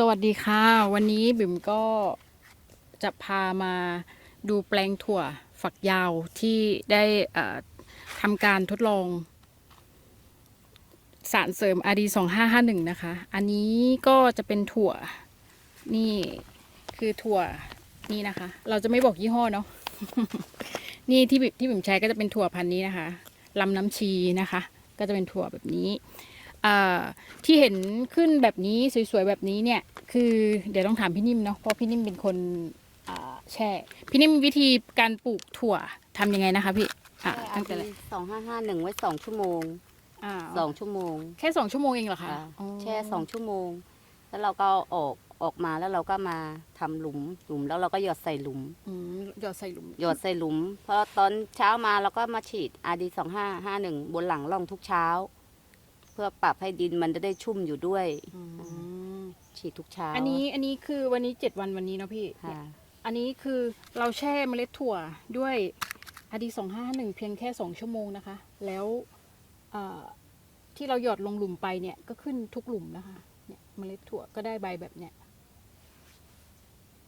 สวัสดีค่ะ วันนี้บิ่มก็จะพามาดูแปลงถั่วฝักยาวที่ได้ทำการทดลอง สารเสริม RD 2551นะคะ อันนี้ก็จะเป็นถั่วนี่คือถั่วนี่นะคะ เราจะไม่บอกยี่ห้อเนาะนี่ที่บิ่มที่บิ่มใช้ก็จะเป็นถั่วพันนี้นะคะลำน้ำชีนะคะ ก็จะเป็นถั่วแบบนี้ ที่เห็นขึ้นแบบนี้สวยๆแบบนี้เนี่ย คือเดี๋ยวต้องถามพี่นิ่มเนาะเพราะพี่นิ่มเป็นคนอ่าแช่ พี่นิ่มวิธีการปลูกถั่วทำยังไงนะคะพี่อ่าตั้งแต่แรกสองห้าห้าหนึ่งไว้สองชั่วโมงอ่าสองชั่วโมง แค่สองชั่วโมงเองเหรอคะค่ะอ๋อแช่สองชั่วโมง แล้วเราก็เอาออกออกมาแล้วเราก็มาทำหลุมหลุมแล้วเราก็หยอดใส่หลุมอืมหยอดใส่หลุมหยอดใส่หลุมพอตอนเช้ามาเราก็มาฉีด RD สองห้าห้าหนึ่งบนหลังร่องทุกเช้า เพื่อปรับให้ดินมันจะได้ชุ่มอยู่ด้วย อืมฉีดทุกเช้าอันนี้อันนี้คือวันนี้เจ็ดวันวันนี้เนาะพี่ค่ะ อันนี้คือเราแช่เมล็ดถั่วด้วยอดีสองห้าหนึ่งเพียงแค่สองชั่วโมงนะคะ แล้วเอ่อที่เราหยอดลงหลุมไปเนี่ยก็ขึ้นทุกหลุมนะคะเนี่ยเมล็ดถั่วก็ได้ใบแบบเนี้ย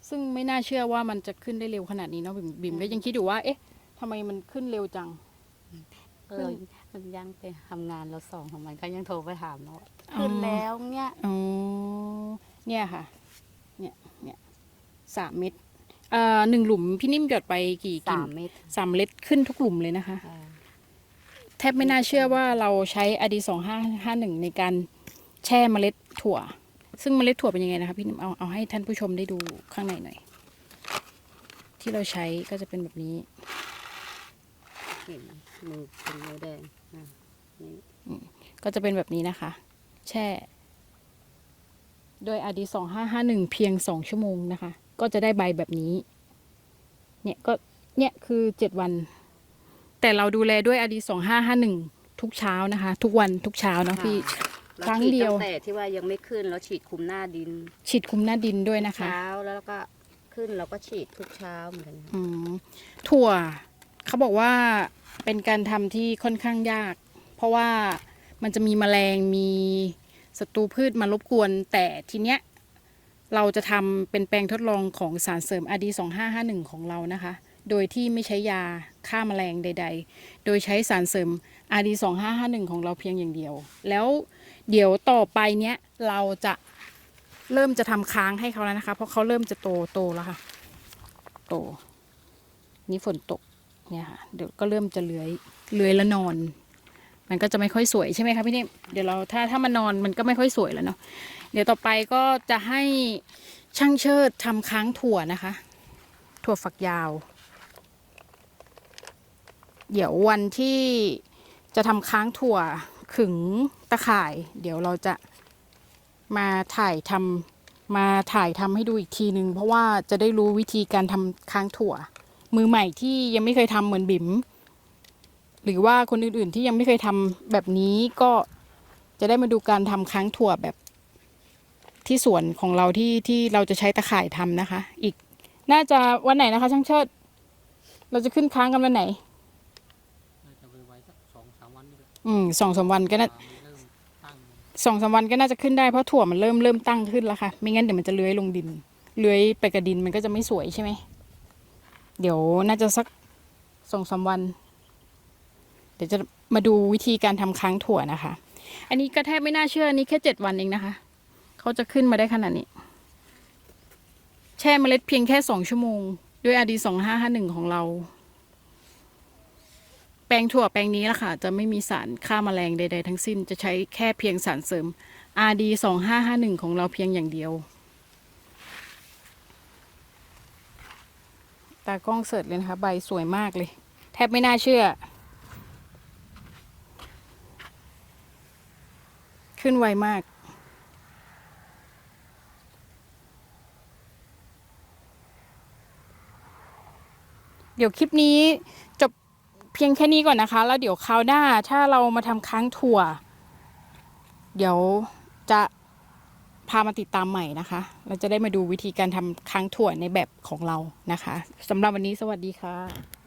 ซึ่งไม่น่าเชื่อว่ามันจะขึ้นได้เร็วขนาดนี้เนาะบิ่มบิ่มก็ยังคิดอยู่ว่า เอ๊ะทำไมมันขึ้นเร็วจัง เออมันยังไปทำงานเราสองของมันก็ยังโทรไปถามเราว่าอ๋อขึ้นแล้วเนี่ยอ๋อเนี่ยค่ะ เนี่ยเนี่ยสามเม็ดเอ่อหนึ่งหลุมพี่นิ่มหยอดไปกี่สากี่มเม็ดสามเม็ดขึ้นทุกหลุมเลยนะคะค่ะแทบไม่น่าเชื่อว่าเราใช้อดีสองห้าห้าหนึ่งในการแช่เมล็ดถั่ว ซึ่งเมล็ดถั่วเป็นยังไงนะคะพี่นิ่มเอาเอาให้ท่านผู้ชมได้ดูข้างในหน่อย ที่เราใช้ก็จะเป็นแบบนี้ เห็นมือเป็นมือแดงอะนี่ก็จะเป็นแบบนี้นะคะ แช่ด้วยอดีสองห้าห้าหนึ่งเพียงสองชั่วโมงนะคะ ก็จะได้ใบแบบนี้ เนี่ยก็เนี่ยคือเจ็ดวัน แต่เราดูแลด้วยอดีสองห้าห้าหนึ่งทุกเช้านะคะ ทุกวันทุกเช้าเนาะพี่เราครั้งฉีดเดียว ตั้งแต่ที่ว่ายังไม่ขึ้นเราฉีดคุมหน้าดินฉีดคุมหน้าดินด้วยนะคะ เช้าแล้วก็ขึ้นเราก็ฉีดทุกเช้าเหมือนกันอืมถั่วเขาบอกว่า เป็นการทำที่ค่อนข้างยาก เพราะว่ามันจะมีแมลงมีศัตรูพืชมารบกวน แต่ทีเนี้ยเราจะทำเป็นแปลงทดลองของสารเสริม RD 2551 ของเรานะคะ โดยที่ไม่ใช้ยาฆ่าแมลงใด ๆ โดยใช้สารเสริม RD 2551 ของเราเพียงอย่างเดียว แล้วเดี๋ยวต่อไปเนี้ยเราจะเริ่มจะทำค้างให้เขาแล้วนะคะ เพราะเขาเริ่มจะโตโตแล้วค่ะ โต นี่ฝนตก เนี่ยค่ะเดี๋ยวก็เริ่มจะเลื้อยเลื้อยแล้วนอน มันก็จะไม่ค่อยสวยใช่ไหมคะพี่นิ่มเดี๋ยวเราถ้าถ้ามันนอนมันก็ไม่ค่อยสวยแล้วเนาะเดี๋ยวต่อไปก็จะให้ช่างเชิดทำค้างถั่วนะคะ ถั่วฝักยาว เดี๋ยววันที่จะทำค้างถั่วขึงตะข่าย เดี๋ยวเราจะมาถ่ายทำมาถ่ายทำให้ดูอีกทีนึง เพราะว่าจะได้รู้วิธีการทำค้างถั่ว มือใหม่ที่ยังไม่เคยทำเหมือนบิ๋มหรือว่าคนอื่นๆที่ยังไม่เคยทำแบบนี้ก็จะได้มาดูการทำค้างถั่วแบบที่สวนของเราที่ที่เราจะใช้ตะข่ายทำนะคะ อีกน่าจะวันไหนนะคะ ช่างเชิด เราจะขึ้นค้างกันวันไหนน่าจะไว้สักสองสามวันนี่แหละอืมสองสามวันก็น่าป่ามันเริ่มตั้งสองสามวันก็น่าจะขึ้นได้เพราะถั่วมันเริ่มเริ่มตั้งขึ้นแล้วค่ะ ไม่งั้นเดี๋ยวมันจะเลื้อยลงดิน เลื้อยไปกับดินมันก็จะไม่สวยใช่ไหม เดี๋ยวน่าจะสักสองสามวัน เดี๋ยวจะมาดูวิธีการทำค้างถั่วนะคะ อันนี้ก็แทบไม่น่าเชื่ออนนี้แค่เจ็ดวันเองนะคะ เขาจะขึ้นมาได้ขนาดนี้ แช่เมล็ดเพียงแค่สองชั่วโมง ด้วยอดีสองห้าห้าหนึ่งของเรา แปลงถั่วแปลงนี้ละค่ะ จะไม่มีสารฆ่าแมลงใด ๆ ทั้งสิ้น จะใช้แค่เพียงสารเสริม RD สองห้าห้าหนึ่งของเราเพียงอย่างเดียว ตากล้องเสิร์ชเลยนะคะ ใบสวยมากเลย แทบไม่น่าเชื่อ ขึ้นไวมากเดี๋ยวคลิปนี้จบเพียงแค่นี้ก่อนนะคะ แล้วเดี๋ยวคราวหน้าถ้าเรามาทำค้างถั่ว เดี๋ยวจะ พามาติดตามใหม่นะคะ เราจะได้มาดูวิธีการทำค้างถั่วในแบบของเรานะคะสำหรับวันนี้สวัสดีค่ะ